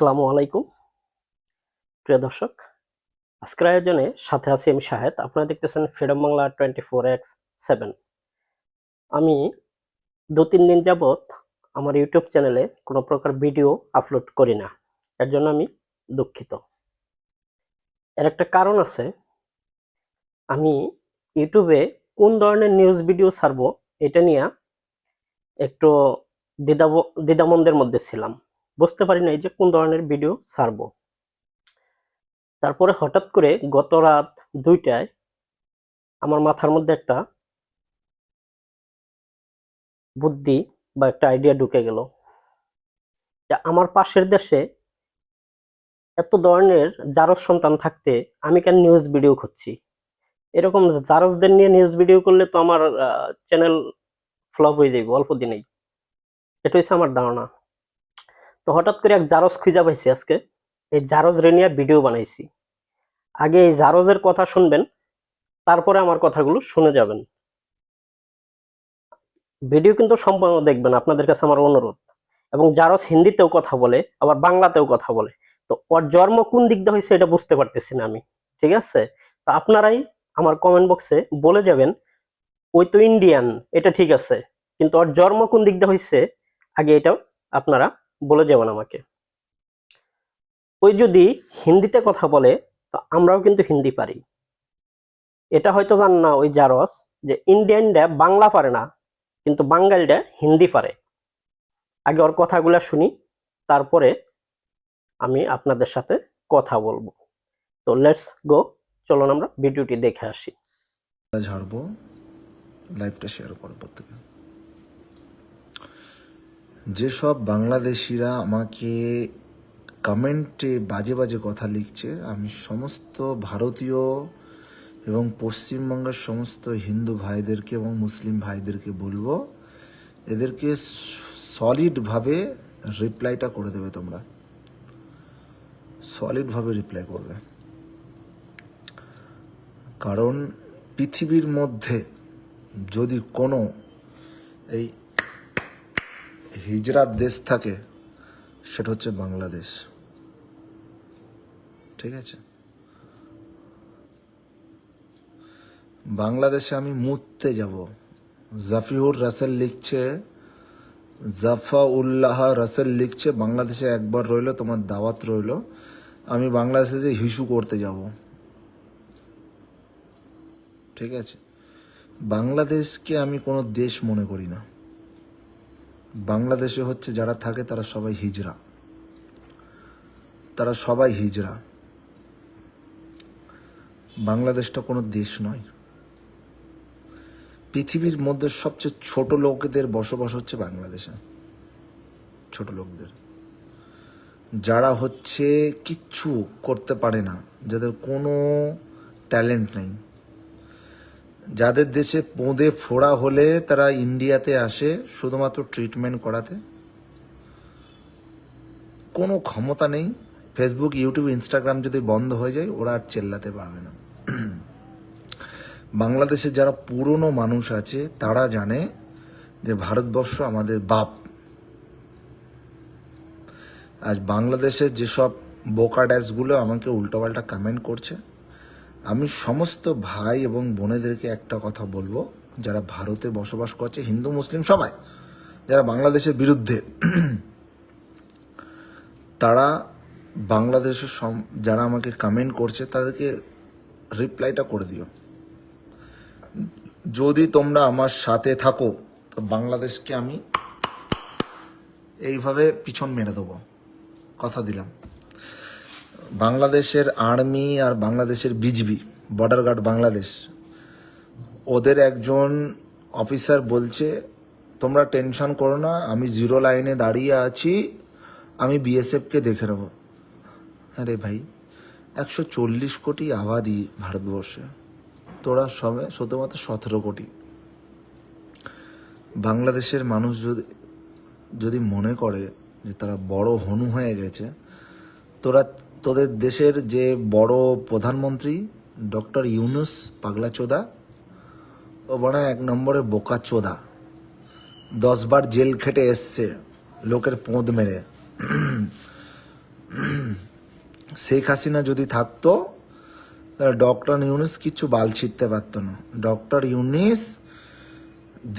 আসসালামু আলাইকুম। প্রিয় দর্শক, আজকের আয়োজনে সাথে আছি আমি শাহেদ। আপনারা দেখতেছেন freedom Bangla twenty four X seven. আমি দু তিন দিন যাবৎ আমার ইউটিউব চ্যানেলে কোনো প্রকার ভিডিও আপলোড করি না। এর জন্য আমি দুঃখিত। এর একটা কারণ আছে, আমি ইউটিউবে কোন ধরনের নিউজ ভিডিও ছাড়বো এটা নিয়ে একটু দ্বিধাব, দ্বিধামন্দের মধ্যে ছিলাম। বুঝতে পারি নাই যে কোন ধরনের ভিডিও ছাড়বো। তারপরে হঠাৎ করে গত রাত দুইটায় আমার মাথার মধ্যে একটা বুদ্ধি বা একটা আইডিয়া ঢুকে গেল। আমার পাশের দেশে এত ধরনের জারজ সন্তান থাকতে আমি কেন নিউজ ভিডিও খুঁজছি? এরকম জারজদের নিয়ে নিউজ ভিডিও করলে তো আমার চ্যানেল ফ্লপ হয়ে যাবে অল্প দিনেই। এটা হচ্ছে আমার ধারণা। তো হঠাৎ করে এক জারজ খুঁজা পাইছি আজকে। এই জারজ রে নিয়ে ভিডিও বানাইছি। আগে এই জারজের কথা শুনবেন, তারপরে আমার কথাগুলো শুনে যাবেন। ভিডিও কিন্তু সম্পূর্ণ দেখবেন, আপনাদের কাছে আমার অনুরোধ। এবং জারজ হিন্দিতেও কথা বলে, আবার বাংলাতেও কথা বলে। তো ওর জন্ম কোন দিক দিয়ে হয়েছে এটা বুঝতে পারতেছি না আমি, ঠিক আছে? তো আপনারাই আমার কমেন্ট বক্সে বলে যাবেন, ওই তো ইন্ডিয়ান এটা ঠিক আছে। কিন্তু ওর জন্ম কোন দিক দিয়ে হয়েছে, আগে এটা আপনারা বলে যাবেন আমাকে। ওই যদি হিন্দিতে কথা বলে, তো আমরাও কিন্তু হিন্দি পারি। এটা হয়তো জান না ওই জারস, যে ইন্ডিয়ানরা বাংলা পারে না, কিন্তু বাঙালিরা হিন্দি পারে। আগে ওর কথাগুলো শুনি, তারপরে আমি আপনাদের সাথে কথা বলব। তো লেটস গো, চলুন আমরা ভিডিওটি দেখে আসি। ঝাড়বো, লাইভটা শেয়ার করো প্রত্যেকে যেসব বাংলাদেশিরা আমাকে কমেন্টে বাজে বাজে কথা লিখছে, আমি সমস্ত ভারতীয় এবং পশ্চিমবঙ্গের সমস্ত হিন্দু ভাইদেরকে এবং মুসলিম ভাইদেরকে বলব, এদেরকে সলিডভাবে রিপ্লাইটা করে দেবে তোমরা। সলিডভাবে রিপ্লাই করবে। কারণ পৃথিবীর মধ্যে যদি কোনো এই হিজরাত দেশ থাকে, সেটা হচ্ছে বাংলাদেশ। ঠিক আছে? বাংলাদেশে আমি মুততে যাব। জাফিউর রাসেল লিখছে জাফা উল্লাহ রাসেল লিখছে, বাংলাদেশে একবার রইল, তোমার দাওয়াত রইল। আমি বাংলাদেশে যে হিসু করতে যাব। ঠিক আছে? বাংলাদেশকে আমি কোনো দেশ মনে করি না। বাংলাদেশে হচ্ছে যারা থাকে তারা সবাই হিজরা। তারা সবাই হিজরা। বাংলাদেশটা কোনো দেশ নয়। পৃথিবীর মধ্যে সবচেয়ে ছোট লোকদের বসবাস হচ্ছে বাংলাদেশে। ছোট লোকদের। যারা হচ্ছে কিচ্ছু করতে পারে না, যাদের কোনো ট্যালেন্ট নেই। যাদের দেশে পোঁদে ফোড়া হলে তারা ইন্ডিয়াতে আসে শুধুমাত্র ট্রিটমেন্ট করাতে? কোনো ক্ষমতা নেই। ফেসবুক, ইউটিউব, ইনস্টাগ্রাম যদি বন্ধ হয়ে যায়, ওরা আর চেল্লাতে পারবে না। বাংলাদেশের যারা পুরনো মানুষ আছে, তারা জানে যে ভারতবর্ষ আমাদের বাপ। আজ বাংলাদেশের যেসব বোকা ড্যাসগুলো আমাকে উল্টোপাল্টা কমেন্ট করছে আমি সমস্ত ভাই এবং বোনেদেরকে একটা কথা বলব। যারা ভারতে বসবাস করছে, হিন্দু, মুসলিম সবাই, যারা বাংলাদেশের বিরুদ্ধে, তারা বাংলাদেশের যারা আমাকে কমেন্ট করছে, তাদেরকে রিপ্লাইটা করে দিও। যদি তোমরা আমার সাথে থাকো, তো বাংলাদেশকে আমি এইভাবে পিছন মেরে দেবো। কথা দিলাম। বাংলাদেশের আর্মি আর বাংলাদেশের বিজিবি, বর্ডার গার্ড বাংলাদেশ, ওদের একজন অফিসার বলছে, তোমরা টেনশন করো না, আমি জিরো লাইনে দাঁড়িয়ে আছি, আমি বিএসএফকে দেখে নেব। আরে ভাই, একশো চল্লিশ কোটি আবাদি ভারতবর্ষে, তোরা সবে শুধুমাত্র সতেরো কোটি। বাংলাদেশের মানুষ যদি যদি মনে করে যে তারা বড় হনু হয়ে গেছে, তোরা তোদের দেশের যে বড় প্রধানমন্ত্রী, ডক্টর ইউনুস পাগলা চোদা, ও বড় এক নম্বরে বোকা চোদা। দশবার জেল খেটে এসছে, লোকের পোঁদ মেরে। শেখ হাসিনা যদি থাকতো, তাহলে ডক্টর ইউনিস কিচ্ছু বাল ছিটতে পারতো না। ডক্টর ইউনিস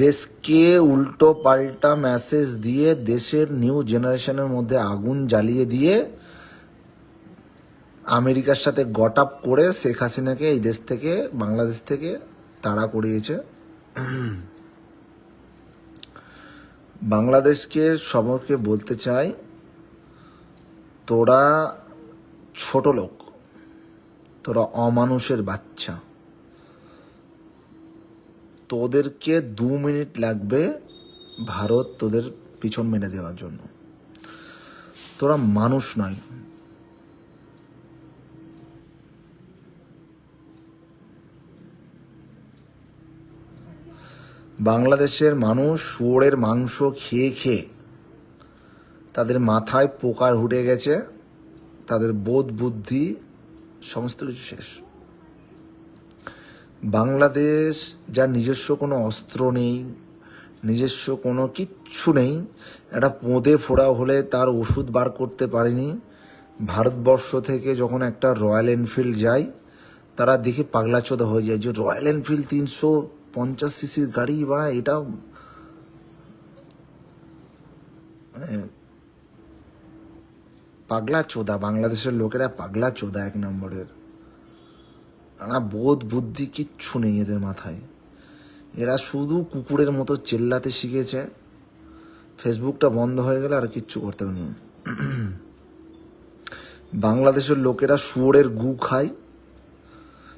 দেশকে উল্টো পাল্টা মেসেজ দিয়ে, দেশের নিউ জেনারেশনের মধ্যে আগুন জ্বালিয়ে দিয়ে আমেরিকার সাথে গট আপ করে শেখ হাসিনাকে এই দেশ থেকে, বাংলাদেশ থেকে তাড়া করিয়েছে। বাংলাদেশকে সবকে বলতে চাই, তোরা ছোট লোক, তোরা অমানুষের বাচ্চা। তোদেরকে দু মিনিট লাগবে ভারত তোদের পিছন মেরে দেওয়ার জন্য। তোরা মানুষ নয় বাংলাদেশের মানুষ শুয়োরের মাংস খেয়ে খেয়ে তাদের মাথায় পোকার হুটে গেছে, তাদের বোধ বুদ্ধি, সমস্ত কিছু শেষ। বাংলাদেশ যার নিজস্ব কোনো অস্ত্র নেই, নিজস্ব কোনো কিচ্ছু নেই, একটা পোঁদে ফোড়া হলে তার ওষুধ বার করতে পারেনি। ভারতবর্ষ থেকে যখন একটা রয়্যাল এনফিল্ড যায়, তারা দেখে পাগলাচোদা হয়ে যায় যে রয়্যাল এনফিল্ড তিনশো পঞ্চাশ সিসির গাড়ি বা এটা মানে পাগলা চোদা, বাংলাদেশের লোকেরা পাগলা চোদা এক নম্বরের। না বোধ বুদ্ধি কিচ্ছু নেই এদের মাথায়। এরা শুধু কুকুরের মতো চেল্লাতে শিখেছে। ফেসবুকটা বন্ধ হয়ে গেলে আর কিচ্ছু করতে পারবে না। বাংলাদেশের লোকেরা শুয়োরের গু খায়,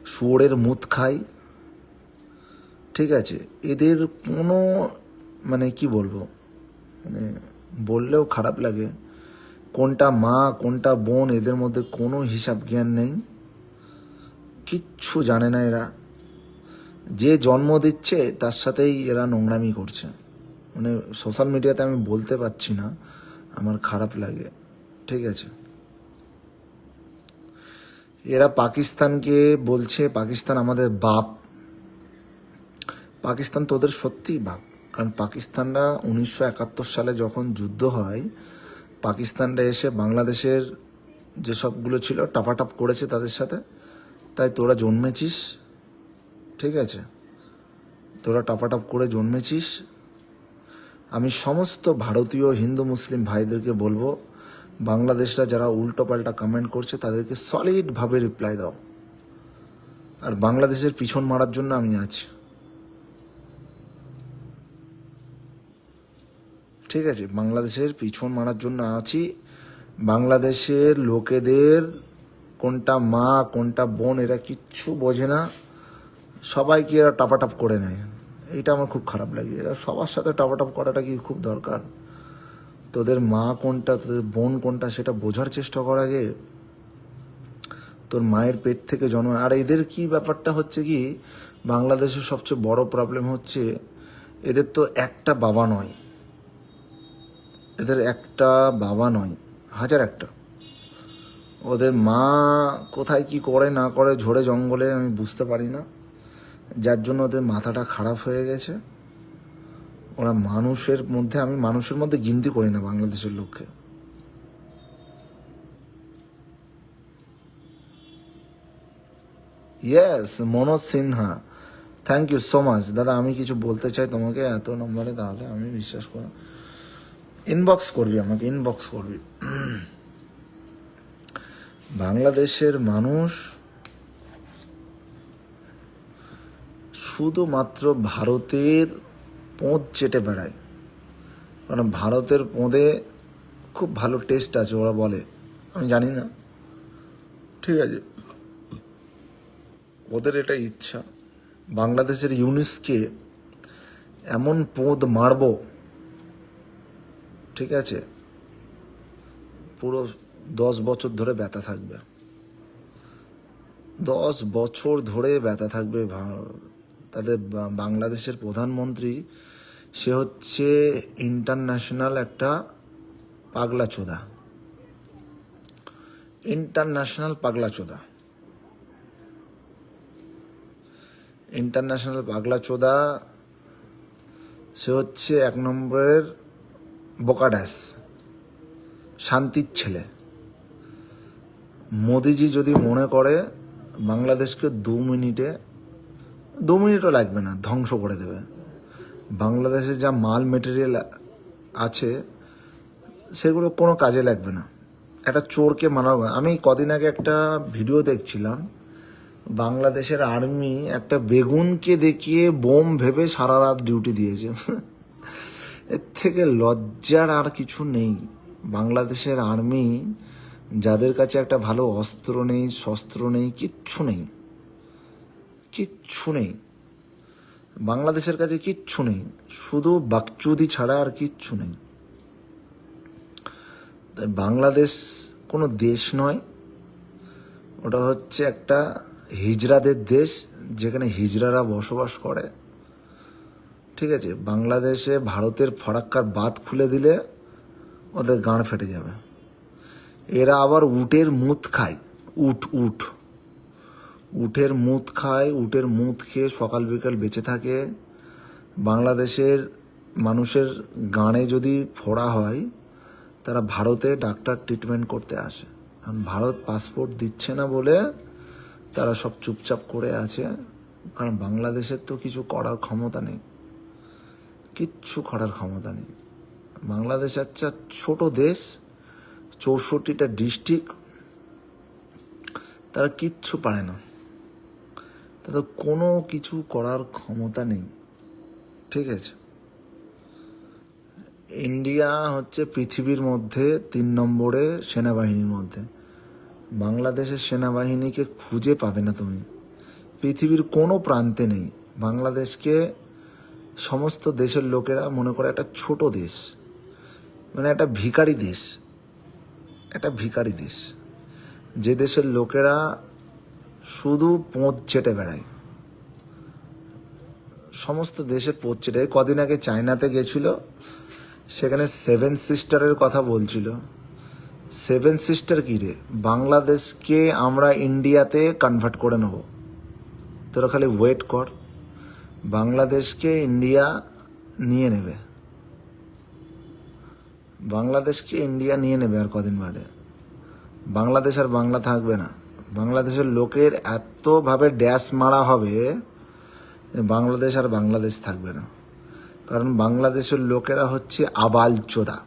শুয়োরের মুত খায় ঠিক আছে, এদের কোনো মানে কি বলব মানে বললেও খারাপ লাগে। কোনটা মা, কোনটা বোন, এদের মধ্যে কোনো হিসাব জ্ঞান নেই। কিচ্ছু জানে না এরা। যে জন্ম দিচ্ছে, তার সাথেই এরা নোংরামি করছে। মানে সোশ্যাল মিডিয়াতে আমি বলতে পারছি না, আমার খারাপ লাগে। ঠিক আছে। এরা পাকিস্তানকে বলছে, পাকিস্তান আমাদের বাপ। পাকিস্তান তোদের সত্যিই বাপ কারণ পাকিস্তানরা উনিশশো একাত্তর সালে যখন যুদ্ধ হয়, পাকিস্তানরা এসে বাংলাদেশের যে সবগুলো ছিল টাপাটাপ করেছে তাদের সাথে, তাই তোরা জন্মেছিস, ঠিক আছে? তোরা টাপাটাপ করে জন্মেছিস। আমি সমস্ত ভারতীয়, হিন্দু, মুসলিম ভাইদেরকে বলব, বাংলাদেশরা যারা উল্টো পাল্টা কমেন্ট করছে, তাদেরকে সলিডভাবে রিপ্লাই দাও। আর বাংলাদেশের পিছন মারার জন্য আমি আছি। ঠিক আছে, বাংলাদেশের পিছন মারার জন্য আছি। বাংলাদেশের লোকেদের কোনটা মা, কোনটা বোন এরা কিচ্ছু বোঝে না। সবাইকে এরা টাপাটাপ করে নেয়। এইটা আমার খুব খারাপ লাগে। এরা সবার সাথে টাপাটাপ করাটা কি খুব দরকার? তোদের মা কোনটা, তোদের বোন কোনটা সেটা বোঝার চেষ্টা কর আগে। তোর মায়ের পেট থেকে জন্ম। আর এদের কি ব্যাপারটা হচ্ছে কি, বাংলাদেশের সবচেয়ে বড় প্রবলেম হচ্ছে, এদের তো একটা বাবা নয়। এদের একটা বাবা নয়, হাজার একটা। ওদের মা কোথায় কি করে না করে ঝোড়ে জঙ্গলে আমি বুঝতে পারি না। যার জন্য ওদের মাথাটা খারাপ হয়ে গেছে। ওরা মানুষের মধ্যে, আমি মানুষের মধ্যে গিনতি করি না বাংলাদেশের লোককে। Yes Manoj Sinha thank you so much দাদা, আমি কিছু বলতে চাই তোমাকে, এত নম্বরে, তাহলে আমি বিশ্বাস করি ইনবক্স করবি আমাকে ইনবক্স করবি। বাংলাদেশের মানুষ শুধুমাত্র ভারতের পোঁদ চেটে বেড়ায়। কারণ ভারতের পোঁদে খুব ভালো টেস্ট আছে, ওরা বলে। আমি জানি না। ঠিক আছে। ওদের এটা ইচ্ছা। বাংলাদেশের ইউনিসকে এমন পোঁদ মারবো ঠিক আছে? পুরো দশ বছর ধরে ব্যথা থাকবে। দশ বছর ধরে ব্যথা থাকবে তাদের বাংলাদেশের প্রধানমন্ত্রী, সে হচ্ছে ইন্টারন্যাশনাল একটা পাগলা চোদা। ইন্টারন্যাশনাল পাগলা চোদা। ইন্টারন্যাশনাল পাগলা চোদা, সে হচ্ছে এক নম্বরের বোকাড্যাস শান্তির ছেলে। মোদিজি যদি মনে করে বাংলাদেশকে দু মিনিটে, দু মিনিটও লাগবে না, ধ্বংস করে দেবে। বাংলাদেশে যা মাল মেটেরিয়াল আছে, সেগুলো কোনো কাজে লাগবে না। একটা চোরকে মানার আমি কদিন আগে একটা ভিডিও দেখছিলাম, বাংলাদেশের আর্মি একটা বেগুনকে দেখিয়ে বোম ভেবে সারা রাত ডিউটি দিয়েছে। এর থেকে লজ্জার আর কিছু নেই। বাংলাদেশের আর্মি যাদের কাছে একটা ভালো অস্ত্র নেই, শস্ত্র নেই, কিচ্ছু নেই। কিচ্ছু নেই। বাংলাদেশের কাছে কিচ্ছু নেই। শুধু বাকচুদি ছাড়া আর কিচ্ছু নেই। তাই বাংলাদেশ কোনো দেশ নয়। ওটা হচ্ছে একটা হিজড়াদের দেশ, যেখানে হিজড়ারা বসবাস করে। ঠিক আছে, বাংলাদেশে ভারতের ফরাক্কার বাঁধ খুলে দিলে ওদের গাঁড় ফেটে যাবে। এরা আবার উটের মুত খায়, উট উট। উটের মুত খায়, উটের মুত খেয়ে সকাল বিকাল বেঁচে থাকে। বাংলাদেশের মানুষের গানে যদি ফোড়া হয়, তারা ভারতে ডাক্তার ট্রিটমেন্ট করতে আসে। কারণ ভারত পাসপোর্ট দিচ্ছে না বলে তারা সব চুপচাপ করে আছে। কারণ বাংলাদেশের তো কিছু করার ক্ষমতা নেই। কিচ্ছু করার ক্ষমতা নেই। বাংলাদেশ একটা ছোট দেশ, চৌষট্টিটা ডিস্ট্রিক্ট, তারা কিচ্ছু পারে না। তাদের কোনো কিছু করার ক্ষমতা নেই। ঠিক আছে? ইন্ডিয়া হচ্ছে পৃথিবীর মধ্যে তিন নম্বরে সেনাবাহিনীর মধ্যে। বাংলাদেশের সেনাবাহিনীকে খুঁজে পাবে না তুমি। পৃথিবীর কোনো প্রান্তে নেই। বাংলাদেশকে সমস্ত দেশের লোকেরা মনে করে একটা ছোট দেশ। মানে একটা ভিখারি দেশ। একটা ভিখারি দেশ। যে দেশের লোকেরা শুধু পোঁত চেটে বেড়ায়। সমস্ত দেশে পোঁত চেটে। কদিন আগে চায়নাতে গেছিল। সেখানে সেভেন সিস্টারের কথা বলছিল। সেভেন সিস্টার কী রে? বাংলাদেশকে আমরা ইন্ডিয়াতে কনভার্ট করে নেব। তোরা খালি ওয়েট কর। বাংলাদেশকে ইন্ডিয়া নিয়ে নেবে। বাংলাদেশকে ইন্ডিয়া নিয়ে নেবে আর কদিন বাদে। বাংলাদেশ আর বাংলা থাকবে না। বাংলাদেশের লোকের এতভাবে ড্যাশ মারা হবে, বাংলাদেশ আর বাংলাদেশ থাকবে না। কারণ বাংলাদেশের লোকেরা হচ্ছে আবাল চোদা।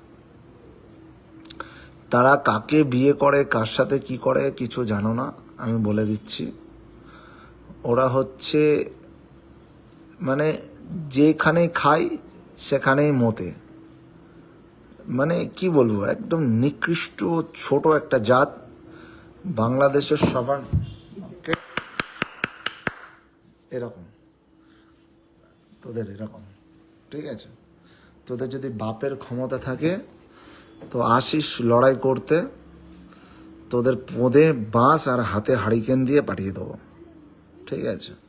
তারা কাকে বিয়ে করে, কার সাথে কি করে, কিছু জানো না, আমি বলে দিচ্ছি। ওরা হচ্ছে মানে যেখানে খাই, সেখানেই মতে। মানে কি বলব, একদম নিকৃষ্ট ছোট একটা জাত বাংলাদেশের সবার এরকম। তোদের এরকম, ঠিক আছে? তোদের যদি বাপের ক্ষমতা থাকে, তো আসিস লড়াই করতে তোদের পোঁদে বাঁশ আর হাতে হারিকেন দিয়ে পাঠিয়ে দেবো। ঠিক আছে?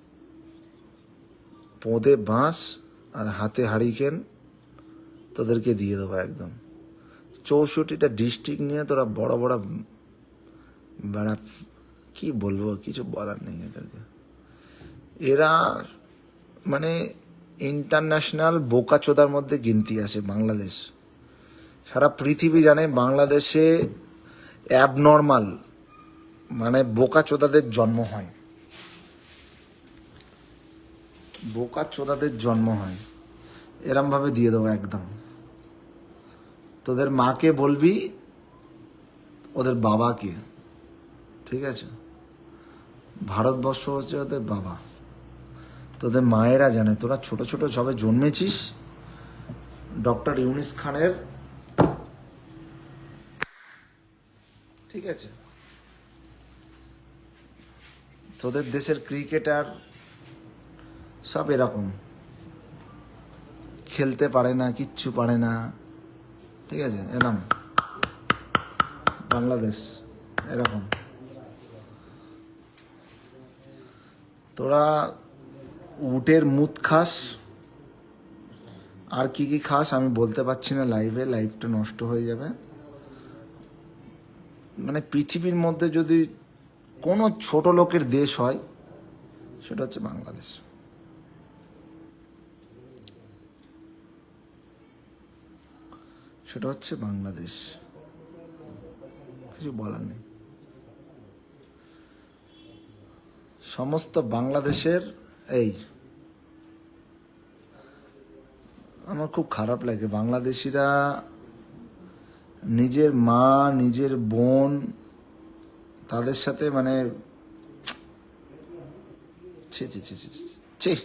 পোঁদে বাঁশ আর হাতে হারিকেন তাদেরকে দিয়ে দেবো একদম। চৌষট্টিটা ডিস্ট্রিক্ট নিয়ে তোরা বড় বড় বেড়া, কি বলব, কিছু বলার নেই এদেরকে। এরা মানে ইন্টারন্যাশনাল বোকাচোদার মধ্যে গিনতি আছে বাংলাদেশ। সারা পৃথিবী জানে বাংলাদেশে অ্যাবনর্মাল মানে বোকাচোদাদের জন্ম হয়। বোকাচোদাদের জন্ম হয়। এরম ভাবে দিয়ে দেবো একদম। তোদের মাকে বলবি, ওদের বাবাকে, ঠিক আছে? ভারতবর্ষ হচ্ছে ওদের বাবা। তোদের মায়েরা জানে, তোরা ছোট ছোট সবে জন্মেছিস। ডক্টর ইউনিস খানের। ঠিক আছে? তোদের দেশের ক্রিকেটার সব এরকম। খেলতে পারে না, কিচ্ছু পারে না। ঠিক আছে, এরকম। বাংলাদেশ, এরকম। তোরা উটের মুত খাস। আর কি কি খাস আমি বলতে পারছি না লাইভে লাইভটা নষ্ট হয়ে যাবে। মানে পৃথিবীর মধ্যে যদি কোনো ছোট লোকের দেশ হয়, সেটা হচ্ছে বাংলাদেশ। সেটা হচ্ছে বাংলাদেশ। কিছু বলার নেই। সমস্ত বাংলাদেশের এই আমার খুব খারাপ লাগে। বাংলাদেশিরা নিজের মা নিজের বোন তাদের সাথে মানে ছি ছি ছি ছি ছি,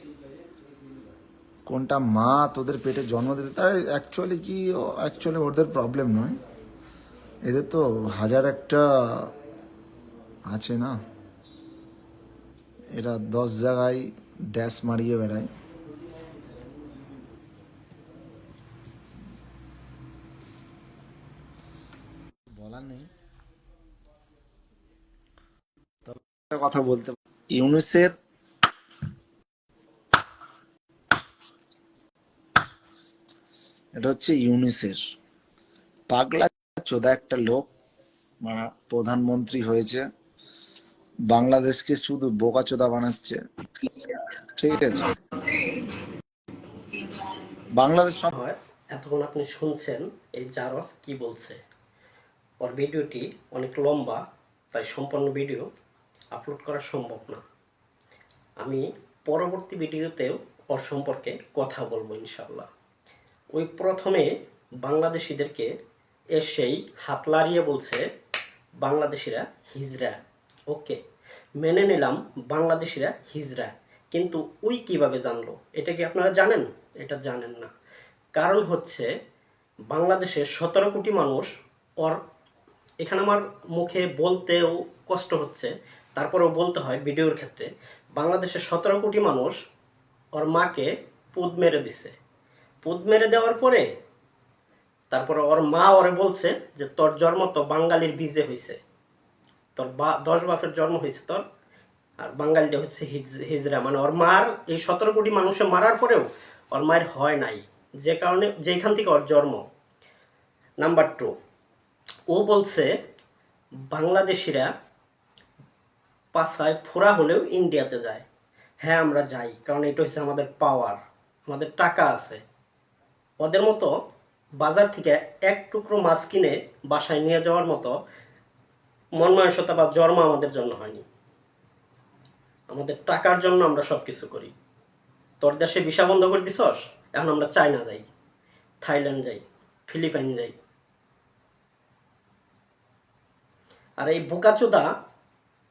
কোনটা মা তোদের পেটে জন্ম দিতে তার অ্যাকচুয়ালি কি অ্যাকচুয়ালি ওদের প্রবলেম নয়। এদের তো হাজার একটা আছে না। এরা দশ জায়গায় ড্যাশ মারিয়ে বেড়ায়। বলার নেই। তবে কথা বলতে ইউনিসের এটা হচ্ছে ইউনিসের পাগলা চোদা একটা লোক মানে প্রধানমন্ত্রী হয়েছে। বাংলাদেশকে শুধু বোকাচোদা বানাচ্ছে। ঠিক আছে? বাংলাদেশ এতক্ষণ আপনি শুনছেন এই জারস কি বলছে। ওর ভিডিওটি অনেক লম্বা, তাই সম্পূর্ণ ভিডিও আপলোড করা সম্ভব না। আমি পরবর্তী ভিডিওতেও ওর সম্পর্কে কথা বলব ইনশাল্লাহ ওই প্রথমে বাংলাদেশিদেরকে এসেই হাত লাড়িয়ে বলছে বাংলাদেশিরা হিজরা। ওকে, মেনে নিলাম বাংলাদেশিরা হিজরা। কিন্তু ওই কীভাবে জানলো? এটা কি আপনারা জানেন? এটা জানেন না। কারণ হচ্ছে বাংলাদেশের সতেরো কোটি মানুষ ওর এখানে আমার মুখে বলতেও কষ্ট হচ্ছে। তারপরেও বলতে হয় ভিডিওর ক্ষেত্রে বাংলাদেশের সতেরো কোটি মানুষ ওর মাকে পুদ মেরে দিছে। পুদ মেরে দেওয়ার পরে তারপরে ওর মা ওরে বলছে যে, তোর জন্ম তো বাঙালির বীজে হয়েছে তোর বা, দশ বাপের জন্ম হয়েছে তোর। আর বাঙালিটা হচ্ছে হিজ- হিজরা। মানে ওর মার এই সতেরো কোটি মানুষে মারার পরেও ওর মায়ের হয় নাই। যে কারণে যেখান থেকে ওর জন্ম। নাম্বার টু ও বলছে, বাংলাদেশিরা পাশায় ফোরা হলেও ইন্ডিয়াতে যায়। হ্যাঁ আমরা যাই। কারণ এটা হচ্ছে আমাদের পাওয়ার আমাদের টাকা আছে। ওদের মতো বাজার থেকে এক টুকরো মাছ কিনে বাসায় নিয়ে যাওয়ার মতো মনমানসতা বা জন্ম আমাদের জন্য হয়নি। আমাদের টাকার জন্য আমরা সব কিছু করি। তোর দেশে ভিসা বন্ধ করে দিছস? এখন আমরা চায়না যাই, থাইল্যান্ড যাই, ফিলিপাইন যাই। আর এই বোকাচোদা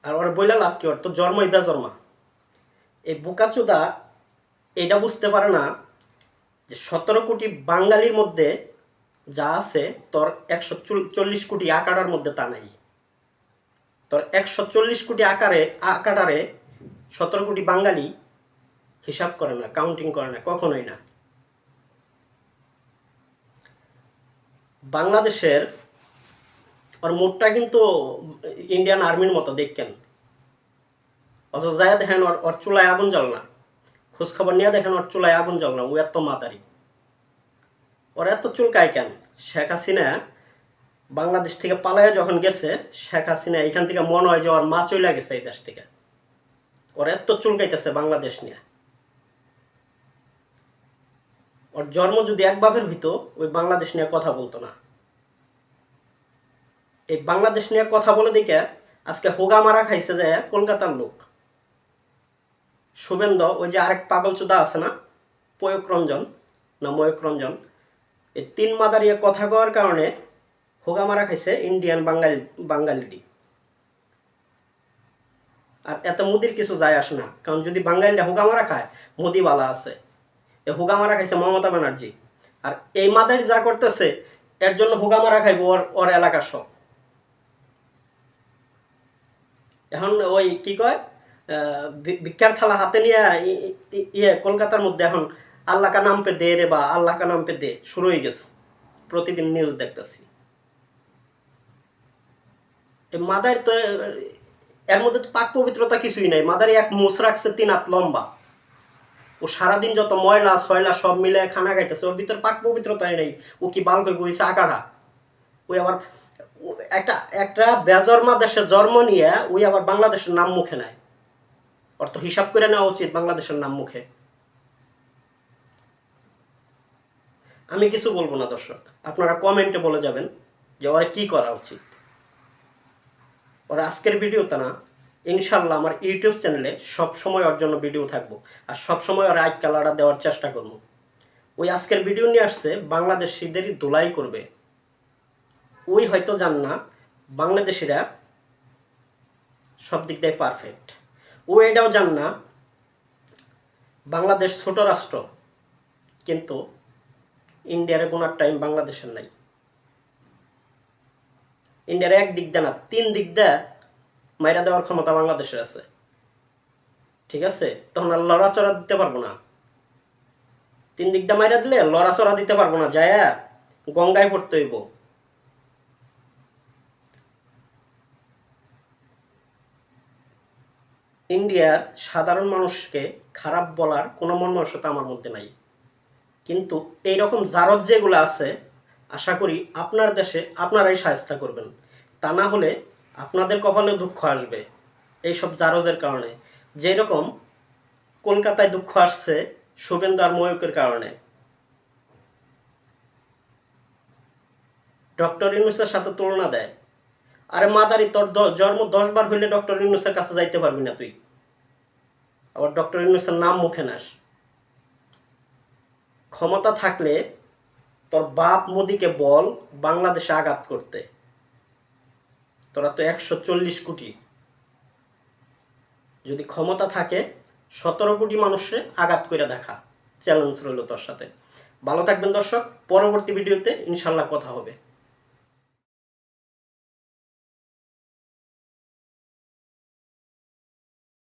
আর ওর বইলা লাভ কি? ওর তো জন্মই বেজন্মা। এই বোকাচোদা এটা বুঝতে পারে না যে সতেরো কোটি বাঙালির মধ্যে যা আছে, তোর একশো চল্লিশ কোটি আকারের মধ্যে তা নাই। তোর একশো চল্লিশ কোটি আকারে আকারে সতেরো কোটি বাঙালি হিসাব করে না কাউন্টিং করে না, কখনোই না। বাংলাদেশের, ওর মুখটা কিন্তু ইন্ডিয়ান আর্মির মতো দেখকেন অথচ যায় দেখেন ওর ওর চুলায় আগুন জ্বল না। খোঁজ খবর নিয়ে দেখেন ওর চুলায় আগুন জ্বল না ও এত মাতারি। ওর এত চুলকায় কেন? শেখ হাসিনা বাংলাদেশ থেকে পালাইয়া যখন গেছে, শেখ হাসিনা এখান থেকে মনে হয় যে ওর মা চলে গেছে এই দেশ থেকে। ওর এত চুলকাইতেছে বাংলাদেশ নিয়ে। ওর জন্ম যদি এক বাপের হইতো, ওই বাংলাদেশ নিয়ে কথা বলতো না। এই বাংলাদেশ নিয়ে কথা বলে দিকে আজকে হোগা মারা খাইছে যে কলকাতার লোক। শুভেন্দ্র ওই যে আরেক পাগল চোদা আছে না? পয়ক রঞ্জন। না, ময়ক রঞ্জন। এই তিন মাদারিয়া কথা কওয়ার কারণে হোগা মারা খাইছে ইন্ডিয়ান বাঙালি বাঙালিটি আর এত মুদির কিছু যায় আসে না, কারণ যদি বাঙালিটা হোগা মারা খায় মোদি আছে। এ হোগা মারা খাইছে মমতা ব্যানার্জি। আর এই মাদারি যা করতেছে, এর জন্য হোগা মারা খাইব ওর ওর এলাকার সব। এখন ওই কি কয়? ভিক্ষার থালা হাতে নিয়ে ইয়ে কলকাতার মধ্যে এখন আল্লাহ কা নাম পে দে রে বা আল্লাহ কা নাম পে দে, শুরু হয়ে গেছে। প্রতিদিন নিউজ দেখতেছি। মাদার তো এর মধ্যে তো পাক পবিত্রতা কিছুই নাই। মাদারি এক মুস রাখছে, তিন হাত লম্বা। ও সারাদিন যত ময়লা সয়লা সব মিলে খানা খাইতেছে, ওর ভিতর পাক পবিত্রতাই নেই। ও কি বাল কই বইছে আকাড়া ওই আবার একটা একটা বেজর্মা দেশে জন্ম নিয়ে ওই আবার বাংলাদেশের নাম মুখে নেয় তো হিসাব করে নেওয়া উচিত বাংলাদেশের নাম মুখে। আমি কিছু বলব না, দর্শক। আপনারা কমেন্টে বলে যাবেন যে ওরা কি করা উচিত। ওরা আজকের ভিডিওতে না ইনশাল্লাহ আমার ইউটিউব চ্যানেলে সবসময় ওর জন্য ভিডিও থাকব। আর সব সময় ওর আইট কালারটা দেওয়ার চেষ্টা করব। ওই আজকের ভিডিও নিয়ে আসছে বাংলাদেশিদেরই দোলাই করবে। ওই হয়তো জান না, বাংলাদেশিরা সব দিক দিয়ে পারফেক্ট ও এটাও জান না। বাংলাদেশ ছোট রাষ্ট্র, কিন্তু ইন্ডিয়ার গোনার টাইম বাংলাদেশের নাই। ইন্ডিয়ার এক দিক দেয় না, তিন দিক দেয় মাইরা দেওয়ার ক্ষমতা বাংলাদেশের আছে। ঠিক আছে? তখন আর লড়াচড়া দিতে পারব না। তিন দিক দিয়ে মাইরা দিলে লড়াচড়া দিতে পারব না, যায় গঙ্গায় পড়তে হইব। ইন্ডিয়ার সাধারণ মানুষকে খারাপ বলার কোনো মন মানসিকতা আমার মধ্যে নাই। কিন্তু এই রকম জারদ যেগুলো আছে, আশা করি আপনার দেশে আপনারাই সাহায্য করবেন। তা না হলে আপনাদের কপালে দুঃখ আসবে এইসব জারজের কারণে। যেরকম কলকাতায় দুঃখ আসছে শুভেন্দু আর ময়ূকের কারণে। ডক্টর ইউনুসের সাথে তুলনা দেয়। আরে মাদারি, তোর জন্ম দশ বার হইলে ডক্টর ইউনুসের কাছে যাইতে পারবি না তুই। আবার ডক্টর ইউনুসের নাম মুখে নাস ক্ষমতা থাকলে তোর বাপ মোদিকে বল বাংলাদেশে আঘাত করতে। তোরা তো একশো চল্লিশ কোটি। যদি ক্ষমতা থাকে, সতেরো কোটি মানুষে আঘাত করে দেখা। চ্যালেঞ্জ রইল তোর সাথে। ভালো থাকবেন দর্শক, পরবর্তী ভিডিওতে ইনশাল্লাহ কথা হবে।